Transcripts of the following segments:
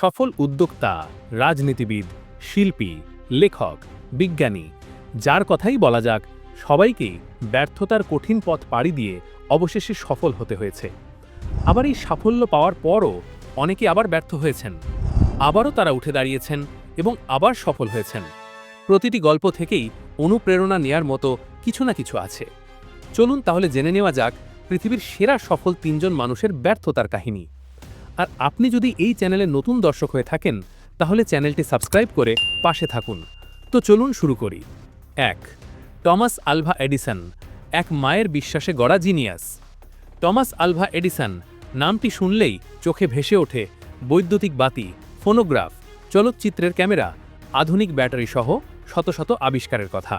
সফল উদ্যোক্তা, রাজনীতিবিদ, শিল্পী, লেখক, বিজ্ঞানী, যার কথাই বলা যাক সবাইকেই ব্যর্থতার কঠিন পথ পাড়ি দিয়ে অবশেষে সফল হতে হয়েছে। আবার এই সাফল্য পাওয়ার পরও অনেকে আবার ব্যর্থ হয়েছেন। আবারও তারা উঠে দাঁড়িয়েছেন এবং আবার সফল হয়েছেন। প্রতিটি গল্প থেকেই অনুপ্রেরণা নেয়ার মতো কিছু না কিছু আছে। চলুন তাহলে জেনে নেওয়া যাক পৃথিবীর সেরা সফল তিনজন মানুষের ব্যর্থতার কাহিনী। আর আপনি যদি এই চ্যানেলে নতুন দর্শক হয়ে থাকেন, তাহলে চ্যানেলটি সাবস্ক্রাইব করে পাশে থাকুন। তো চলুন শুরু করি। এক, টমাস আলভা এডিসন, এক মায়ের বিশ্বাসে গড়া জিনিয়াস। টমাস আলভা এডিসন, নামটি শুনলেই চোখে ভেসে ওঠে বৈদ্যুতিক বাতি, ফোনোগ্রাফ, চলচ্চিত্রের ক্যামেরা, আধুনিক ব্যাটারি সহ শত শত আবিষ্কারের কথা।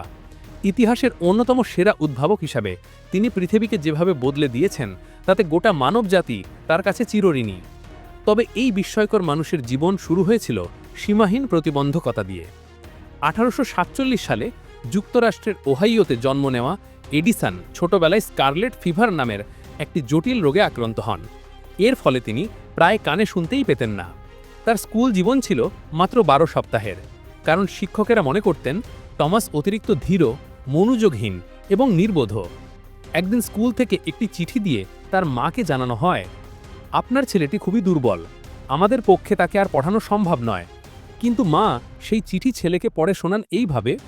ইতিহাসের অন্যতম সেরা উদ্ভাবক হিসাবে তিনি পৃথিবীকে যেভাবে বদলে দিয়েছেন, তাতে গোটা মানবজাতি তার কাছে চিরঋণী। তবে এই বিস্ময়কর মানুষের জীবন শুরু হয়েছিল সীমাহীন প্রতিবন্ধকতা দিয়ে। আঠারোশো সাতচল্লিশ সালে যুক্তরাষ্ট্রের ওহাইওতে জন্ম নেওয়া এডিসন ছোটবেলায় স্কারলেট ফিভার নামের একটি জটিল রোগে আক্রান্ত হন। এর ফলে তিনি প্রায় কানে শুনতেই পেতেন না। তার স্কুল জীবন ছিল মাত্র বারো সপ্তাহের। কারণ শিক্ষকেরা মনে করতেন, টমাস অতিরিক্ত ধীর, মনোযোগহীন এবং নির্বোধ। একদিন স্কুল থেকে একটি চিঠি দিয়ে তার মাকে জানানো হয় আপনার ছেলেটি খুবই দুর্বল। আমাদের পক্ষে তাকে আর পড়ানো সম্ভব নয়। কিন্তু মা, সেই চিঠি ছেলেকে পড়ে শোনান এইভাবে,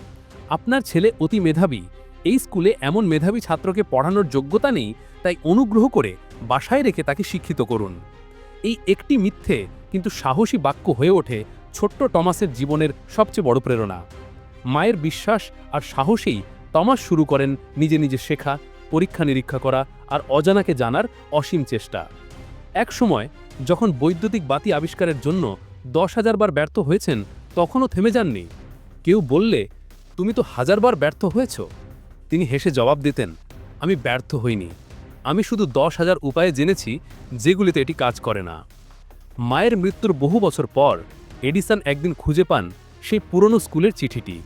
আপনার ছেলে অতি মেধাবী। এই স্কুলে এমন মেধাবী ছাত্রকে পড়ানোর যোগ্যতা নেই, তাই অনুগ্রহ করে বাসায় রেখে তাকে শিক্ষিত করুন। এই একটি মিথ্যে, কিন্তু সাহসী বাক্য হয়ে ওঠে ছোট্ট টমাসের জীবনের সবচেয়ে বড় প্রেরণা। মায়ের বিশ্বাস আর সাহসেই টমাস শুরু করেন নিজে নিজে শেখা পরীক্ষা নিরীক্ষা করা আর অজানাকে জানার অসীম চেষ্টা। এক সময় যখন বৈদ্যুতিক বাতি আবিষ্কারের জন্য দশ হাজার বার ব্যর্থ হয়েছেন, তখনও থেমে যাননি। কেউ বললে, তুমি তো হাজারবার ব্যর্থ হয়েছ। তিনি হেসে জবাব দিতেন, আমি ব্যর্থ হইনি। আমি শুধু দশ হাজার উপায়ে জেনেছি যেগুলিতে এটি কাজ করে না। মায়ের মৃত্যুর বহু বছর পর এডিসন একদিন খুঁজে পান সেই পুরনো স্কুলের চিঠিটি।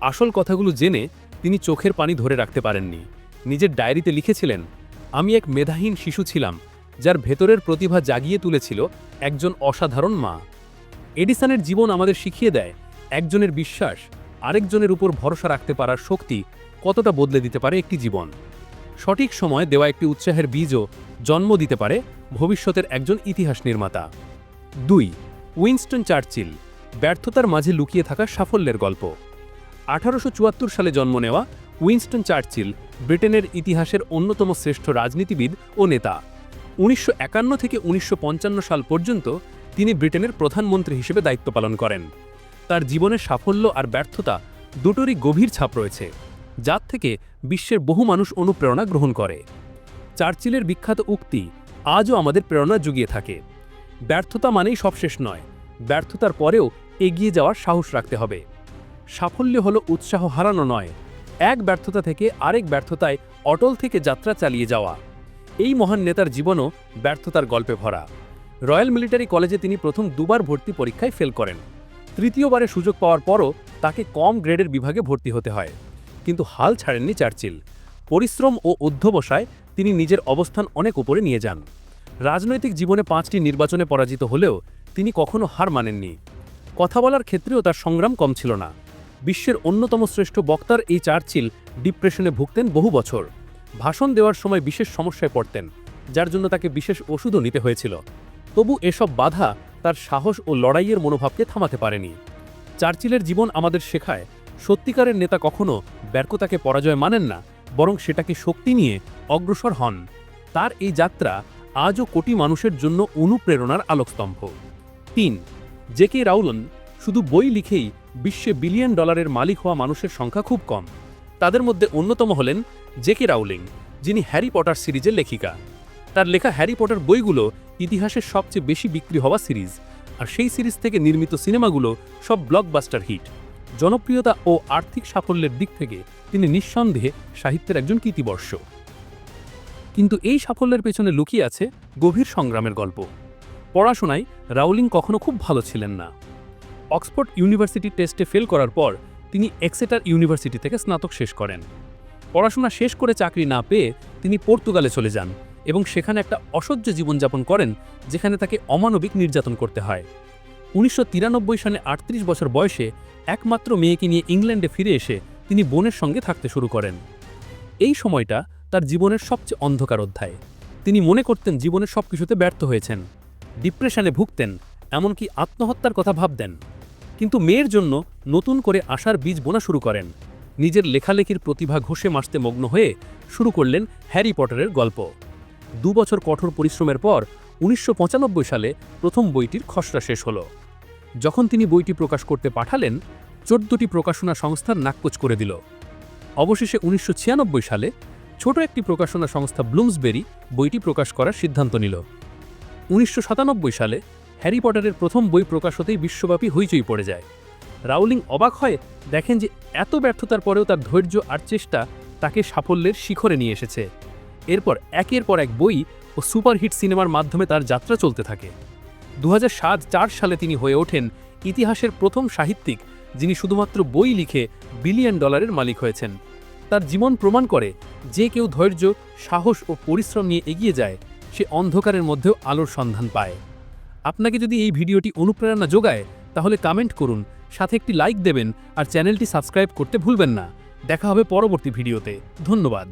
আসল কথাগুলো জেনে তিনি চোখের পানি ধরে রাখতে পারেননি। নিজের ডায়েরিতে লিখেছিলেন, আমি এক মেধাহীন শিশু ছিলাম। যার ভেতরের প্রতিভা জাগিয়ে তুলেছিল একজন অসাধারণ মা। এডিসনের জীবন আমাদের শিখিয়ে দেয় একজনের বিশ্বাস, আরেকজনের উপর ভরসা রাখতে পারার শক্তি কতটা বদলে দিতে পারে একটি জীবন। সঠিক সময় দেওয়া একটি উৎসাহের বীজও জন্ম দিতে পারে ভবিষ্যতের একজন ইতিহাস নির্মাতা। দুই, উইনস্টন চার্চিল, ব্যর্থতার মাঝে লুকিয়ে থাকা সাফল্যের গল্প। আঠারোশো চুয়াত্তর সালে জন্ম নেওয়া উইনস্টন চার্চিল, ব্রিটেনের ইতিহাসের অন্যতম শ্রেষ্ঠ রাজনীতিবিদ ও নেতা। উনিশশো একান্ন থেকে উনিশশো পঞ্চান্ন সাল পর্যন্ত তিনি ব্রিটেনের প্রধানমন্ত্রী হিসেবে দায়িত্ব পালন করেন। তার জীবনের সাফল্য আর ব্যর্থতা দুটোরই গভীর ছাপ রয়েছে, যার থেকে বিশ্বের বহু মানুষ অনুপ্রেরণা গ্রহণ করে। চার্চিলের বিখ্যাত উক্তি, আজও আমাদের প্রেরণা জুগিয়ে থাকে। ব্যর্থতা মানেই সবশেষ নয়, ব্যর্থতার পরেও এগিয়ে যাওয়ার সাহস রাখতে হবে। সাফল্য হলো উৎসাহ হারানো নয়, এক ব্যর্থতা থেকে আরেক ব্যর্থতায় অটল থেকে যাত্রা চালিয়ে যাওয়া। এই মহান নেতার জীবনও ব্যর্থতার গল্পে ভরা। রয়্যাল মিলিটারি কলেজে তিনি প্রথম দুবার ভর্তি পরীক্ষায় ফেল করেন। তৃতীয়বারে সুযোগ পাওয়ার পরও তাকে কম গ্রেডের বিভাগে ভর্তি হতে হয়। কিন্তু হাল ছাড়েননি চার্চিল। পরিশ্রম ও অধ্যবসায় তিনি নিজের অবস্থান অনেক উপরে নিয়ে যান। রাজনৈতিক জীবনে পাঁচটি নির্বাচনে পরাজিত হলেও তিনি কখনো হার মানেননি। কথা বলার ক্ষেত্রেও তার সংগ্রাম কম ছিল না। বিশ্বের অন্যতম শ্রেষ্ঠ বক্তার এই চার্চিল ডিপ্রেশনে ভুগতেন বহু বছর। ভাষণ দেওয়ার সময় বিশেষ সমস্যায় পড়তেন, যার জন্য তাকে বিশেষ ওষুধও নিতে হয়েছিল। তবু এসব বাধা তার সাহস ও লড়াইয়ের মনোভাবকে থামাতে পারেনি। চার্চিলের জীবন আমাদের শেখায়, সত্যিকারের নেতা কখনো ব্যর্থতাকে পরাজয় মানেন না, বরং সেটাকে শক্তি নিয়ে অগ্রসর হন। তার এই যাত্রা আজও কোটি মানুষের জন্য অনুপ্রেরণার আলোকস্তম্ভ। তিন, জে কে রাউলন শুধু বই লিখেই বিশ্বে বিলিয়ন ডলারের মালিক হওয়া মানুষের সংখ্যা খুব কম। তাদের মধ্যে অন্যতম হলেন জে কে রাউলিং, যিনি হ্যারি পটার সিরিজের লেখিকা। তার লেখা হ্যারি পটার বইগুলো ইতিহাসের সবচেয়ে বেশি বিক্রি হওয়া সিরিজ, আর সেই সিরিজ থেকে নির্মিত সিনেমাগুলো সব ব্লকবাস্টার হিট জনপ্রিয়তা ও আর্থিক সাফল্যের দিক থেকে তিনি নিঃসন্দেহে সাহিত্যের একজন কীর্তিবর্ষ কিন্তু এই সাফল্যের পেছনে লুকিয়ে আছে গভীর সংগ্রামের গল্প। পড়াশোনায় রাউলিং কখনো খুব ভালো ছিলেন না। অক্সফোর্ড ইউনিভার্সিটি টেস্টে ফেল করার পর তিনি এক্সেটার ইউনিভার্সিটি থেকে স্নাতক শেষ করেন। পড়াশোনা শেষ করে চাকরি না পেয়ে তিনি পর্তুগালে চলে যান এবং সেখানে একটা অসহ্য জীবনযাপন করেন যেখানে তাকে অমানবিক নির্যাতন করতে হয়। উনিশশো তিরানব্বই সালে আটত্রিশ বছর বয়সে একমাত্র মেয়েকে নিয়ে ইংল্যান্ডে ফিরে এসে তিনি বোনের সঙ্গে থাকতে শুরু করেন। এই সময়টা তার জীবনের সবচেয়ে অন্ধকার অধ্যায়। তিনি মনে করতেন জীবনের সব কিছুতে ব্যর্থ হয়েছেন, ডিপ্রেশনে ভুগতেন, এমনকি আত্মহত্যার কথা ভাবতেন। কিন্তু মেয়ের জন্য নতুন করে আশার বীজ বোনা শুরু করেন। নিজের লেখালেখির প্রতিভা ঘষে মাসতে মগ্ন হয়ে শুরু করলেন হ্যারি পটারের গল্প। দু বছর কঠোর পরিশ্রমের পর উনিশশো পঁচানব্বই সালে প্রথম বইটির খসড়া শেষ হল। যখন তিনি বইটি প্রকাশ করতে পাঠালেন, চোদ্দটি প্রকাশনা সংস্থার নাকচ করে দিল। অবশেষে উনিশশো ছিয়ানব্বই সালে ছোট একটি প্রকাশনা সংস্থা ব্লুমসবেরি বইটি প্রকাশ করার সিদ্ধান্ত নিল। উনিশশো সাতানব্বই সালে হ্যারি পটারের প্রথম বই প্রকাশ হতেই বিশ্বব্যাপী হইচই পড়ে যায়। রাউলিং অবাক হয়ে দেখেন যে এত ব্যর্থতার পরেও তার ধৈর্য আর চেষ্টা তাকে সাফল্যের শিখরে নিয়ে এসেছে। এরপর একের পর এক বই ও সুপারহিট সিনেমার মাধ্যমে তার যাত্রা চলতে থাকে। দু চার সালে তিনি হয়ে ওঠেন ইতিহাসের প্রথম সাহিত্যিক, যিনি শুধুমাত্র বই লিখে বিলিয়ন ডলারের মালিক হয়েছেন। তার জীবন প্রমাণ করে যে কেউ ধৈর্য, সাহস ও পরিশ্রম নিয়ে এগিয়ে যায়, সে অন্ধকারের মধ্যেও আলোর সন্ধান পায়। আপনাকে যদি এই ভিডিওটি অনুপ্রেরণা যোগায়, তাহলে কমেন্ট করুন। সাথে একটি লাইক দেবেন আর চ্যানেলটি সাবস্ক্রাইব করতে ভুলবেন না। দেখা হবে পরবর্তী ভিডিওতে। ধন্যবাদ।